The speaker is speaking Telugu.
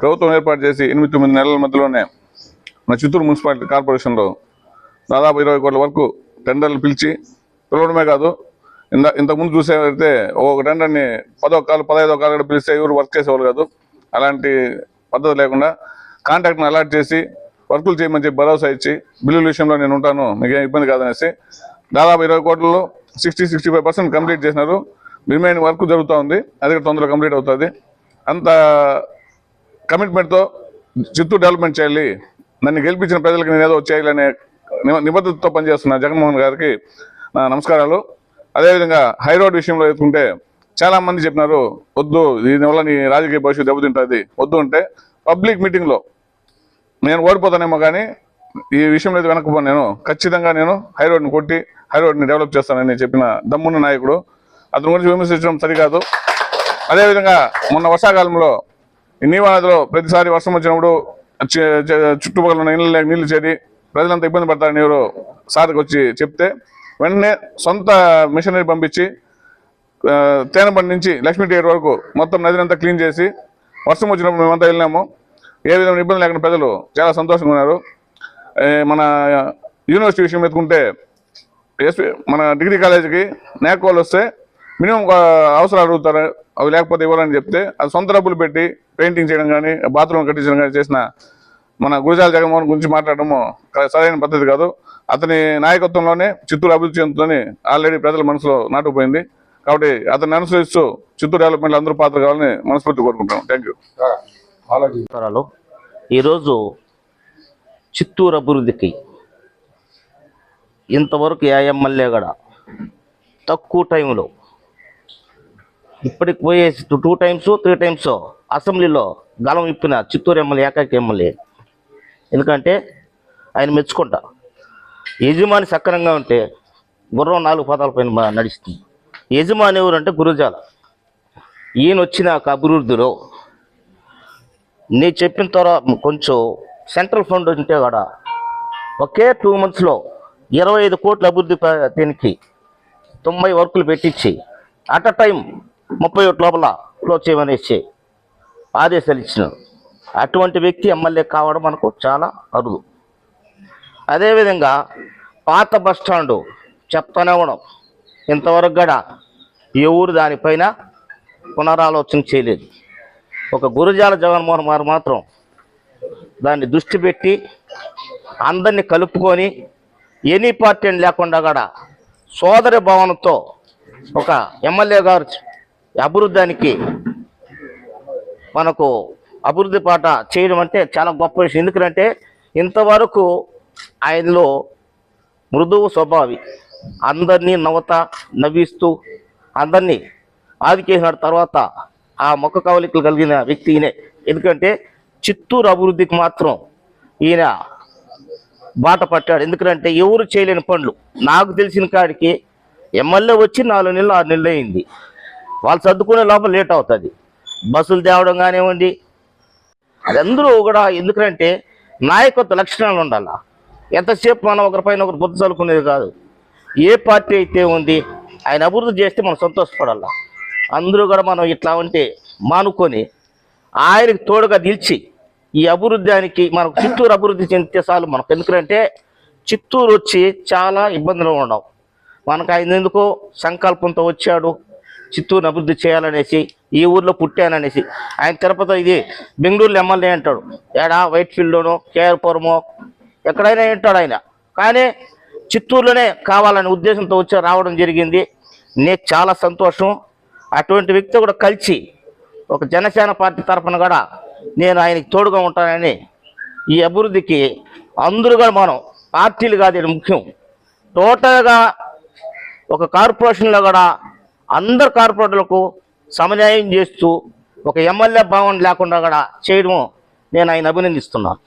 ప్రభుత్వం ఏర్పాటు చేసి ఎనిమిది తొమ్మిది నెలల మధ్యలోనే మన చిత్తూరు మున్సిపాలిటీ కార్పొరేషన్లో దాదాపు ఇరవై కోట్ల వరకు టెండర్లు పిలిచి పిలవడమే కాదు ఇంత ఇంతకుముందు చూసేవైతే ఒక టెండర్ని పదో కాలు పదహైదో కాలు కూడా పిలిస్తే ఎవరు వర్క్ చేసేవాళ్ళు కాదు. అలాంటి పద్ధతి లేకుండా కాంట్రాక్ట్ని అలాట్ చేసి వర్కులు చేయమని చెప్పి భరోసా ఇచ్చి బిల్లుల విషయంలో నేను ఉంటాను మీకు ఇబ్బంది కాదనేసి దాదాపు ఇరవై కోట్లలో sixty sixty five percent complete చేసినారు. రిమైనింగ్ వర్క్ జరుగుతూ ఉంది అది కూడా తొందరగా కంప్లీట్ అవుతుంది. అంత కమిట్మెంట్తో చిత్తూరు డెవలప్మెంట్ చేయాలి. నన్ను గెలిపించిన ప్రజలకు నేను ఏదో చేయాలనే నిబద్ధతతో పనిచేస్తున్న జగన్మోహన్ గారికి నా నమస్కారాలు. అదేవిధంగా హైరోడ్ విషయంలో ఎత్తుకుంటే చాలామంది చెప్పినారు వద్దు దీనివల్ల నీ రాజకీయ భవిష్యత్తు దెబ్బతింటుంది. వద్దు అంటే పబ్లిక్ మీటింగ్లో నేను ఓడిపోతానేమో కానీ ఈ విషయంలో అయితే వెనకపోను నేను. ఖచ్చితంగా నేను హైరోడ్ని కొట్టి హై రోడ్ని డెవలప్ చేస్తానని చెప్పిన దమ్మున్న నాయకుడు. అతని గురించి విమర్శించడం సరికాదు. అదేవిధంగా మొన్న వర్షాకాలంలో ఈ ప్రతిసారి వర్షం వచ్చినప్పుడు చుట్టుపక్కల ఉన్న ఇళ్ళ నీళ్ళు చేరి ప్రజలంతా ఇబ్బంది పడతారని ఎవరు సార్కి వచ్చి చెప్తే వెంటనే సొంత మిషనరీ పంపించి ఆ, నుంచి లక్ష్మీ థియేటర్ వరకు మొత్తం నదిని అంతా క్లీన్ చేసి వర్షం వచ్చినప్పుడు మేమంతా వెళ్ళినాము ఏ విధమైన ఇబ్బంది లేకుండా ప్రజలు చాలా సంతోషంగా ఉన్నారు. మన యూనివర్సిటీ విషయం ఎత్తుకుంటే ఎస్పీ మన డిగ్రీ కాలేజీకి నేక్ వస్తే మినిమం అవసరాలు అడుగుతారు. అవి లేకపోతే ఇవ్వాలని చెప్తే అది సొంత డబ్బులు పెట్టి పెయింటింగ్ చేయడం కానీ బాత్రూమ్ కట్టించడం కానీ చేసిన మన గురజాల జగన్మోహన్ గురించి మాట్లాడడము సరైన పద్ధతి కాదు. అతని నాయకత్వంలోనే చిత్తూరు అభివృద్ధి చెందుతుందని ఆల్రెడీ ప్రజల మనసులో నాటుకుపోయింది. కాబట్టి అతన్ని అనుసరిస్తూ చిత్తూరు డెవలప్మెంట్లో అందరూ పాత్ర కావాలని మనస్ఫూర్తి కోరుకుంటాం థ్యాంక్ యూ ఈరోజు చిత్తూరు అభివృద్ధికి ఇంతవరకు ఏ ఎమ్మెల్యే కూడా తక్కువ టైంలో ఇప్పటికి పోయేసి two two times three times అసెంబ్లీలో గలం ఇప్పిన చిత్తూరు ఎమ్మెల్యే ఏకైక ఎమ్మెల్యే. ఎందుకంటే ఆయన మెచ్చుకుంటా. యజమాని సక్రంగా ఉంటే గుర్రం నాలుగు పాదాల పైన నడుస్తుంది. యజమాని ఎవరంటే గురుజాల. ఈయన వచ్చినాక అభివృద్ధిలో నేను చెప్పిన తర్వాత కొంచెం సెంట్రల్ ఫండ్ ఉంటే కూడా ఒకే టూ మంత్స్లో ఇరవై ఐదు కోట్ల అభివృద్ధి ప- దీనికి తొంభై వర్కులు పెట్టించి అట్ అ టైం ముప్పై ఒకటి లోపల క్లోజ్ చేయమనేసి ఆదేశాలు ఇచ్చినారు అటువంటి వ్యక్తి ఎమ్మెల్యే కావడం మనకు చాలా అరుదు. అదేవిధంగా పాత బస్ స్టాండు చెప్తానే ఇంతవరకు కూడా ఎవరు దానిపైన పునరాలోచన చేయలేదు. ఒక గురుజాల జగన్మోహన్ గారు మాత్రం దాన్ని దృష్టి పెట్టి అందరినీ కలుపుకొని ఎనీ పార్టీ అని లేకుండా కూడా సోదరి భావనతో ఒక ఎమ్మెల్యే గారు అభివృద్ధానికి మనకు అభివృద్ధి పాట చేయడం అంటే చాలా గొప్ప విషయం. ఎందుకంటే ఇంతవరకు ఆయనలో మృదువు స్వభావి. అందరినీ నవ్వత నవ్విస్తూ అందరినీ ఆదికేసిన తర్వాత ఆ మొక్క కవలికలు కలిగిన వ్యక్తి ఈయనే. ఎందుకంటే చిత్తూరు అభివృద్ధికి మాత్రం ఈయన బాట పట్టాడు. ఎందుకంటే ఎవరు చేయలేని పనులు. నాకు తెలిసిన కాడికి ఎమ్మెల్యే వచ్చి నాలుగు నెలలు ఆరు నెలలు అయింది. వాళ్ళు సర్దుకునే లోపల లేట్ అవుతుంది. బస్సులు తేవడం కానివ్వండి అది అందరూ కూడా ఎందుకంటే నాయకత్వ లక్షణాలు ఉండాలా. ఎంతసేపు మనం ఒకరిపైన ఒకరు బుద్ధి చల్లుకునేది కాదు. ఏ పార్టీ అయితే ఉంది ఆయన అభివృద్ధి చేస్తే మనం సంతోషపడాలా. అందరూ కూడా మనం ఇట్లా ఉంటే మానుకొని ఆయనకి తోడుగా నిలిచి ఈ అభివృద్ధానికి మనకు చిత్తూరు అభివృద్ధి చెందితే చాలు మనకు. ఎందుకంటే చిత్తూరు వచ్చి చాలా ఇబ్బందులు ఉండవు. మనకు ఆయన ఎందుకో సంకల్పంతో వచ్చాడు. చిత్తూరుని అభివృద్ధి చేయాలనేసి ఈ ఊర్లో పుట్టాననేసి. ఆయన తిరుపతి ఇది బెంగళూరులో ఎమ్మెల్యే అంటాడు. ఏడా వైట్ ఫీల్డ్లోనో కేఆర్పురమో ఎక్కడైనా ఉంటాడు ఆయన. కానీ చిత్తూరులోనే కావాలనే ఉద్దేశంతో వచ్చి రావడం జరిగింది. నేను చాలా సంతోషం. అటువంటి వ్యక్తి కూడా కలిసి ఒక జనసేన పార్టీ తరఫున కూడా నేను ఆయనకి తోడుగా ఉంటానని ఈ అభివృద్ధికి అందరూ కూడా మనం పార్టీలు కాదు ముఖ్యం. టోటల్గా ఒక కార్పొరేషన్లో కూడా అందరు కార్పొరేటర్లకు సమన్యాయం చేస్తూ ఒక ఎమ్మెల్యే భావన లేకుండా కూడా చేయడం నేను ఆయన అభినందిస్తున్నాను.